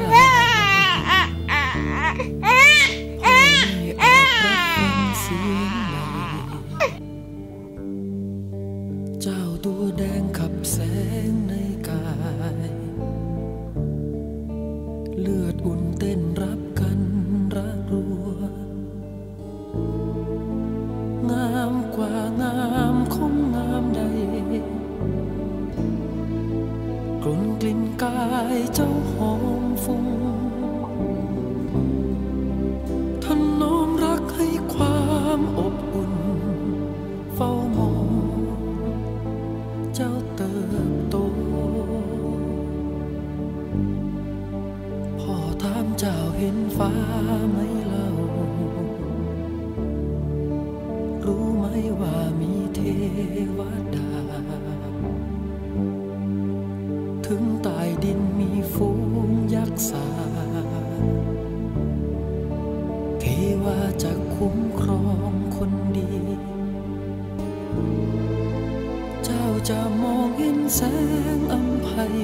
Ah! เลือดอุ่นเต้นรับ เห็นฟ้าไหมเล่า รู้ไหมว่ามีเทวดา ถึงตายดินมีฝูงยักษ์สาเทวาจะคุ้มครองคนดี เจ้าจะมองเห็นแสงอัมภัย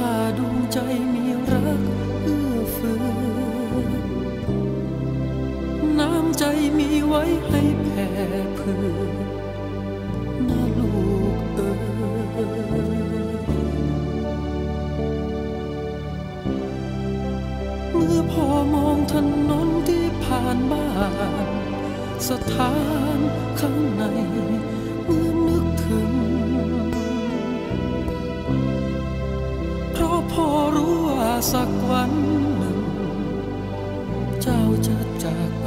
ถ้าดวงใจมีรักเอื้อเฟื้อน้ำใจมีไว้ให้แผ่เพื่อนาลูกเอ๋ยเมื่อพอมองถนนที่ผ่านบ้านสถานข้างในเมื่อนึกถึง สักวันหนึ่ง เจ้าจะจากไป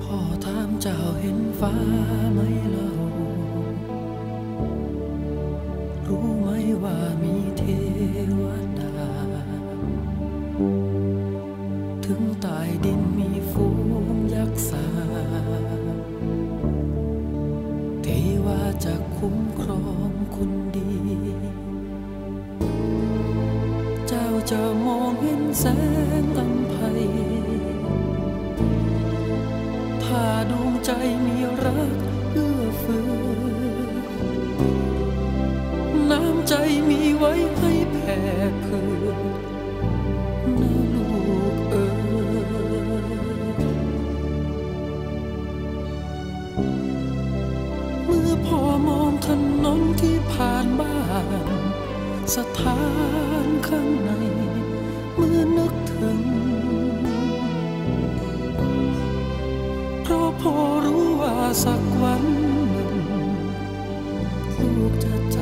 พ่อถามเจ้าเห็นฟ้าไหมเล่า รู้ไหมว่ามีเทวดา ถึงตายดินมีฟูมยักษ์าเทวาจะคุ้มครองคุณดี เจ้าจะมองเห็นแสงอัมพา ใจมีรักเพื่อเฟื้อน้ำใจมีไว้ให้แผ่เพื่อนลูกเอ๋เมื่อพอมองถนนที่ผ่านบ้านสถาน สักวันหนึ่งลูกจะ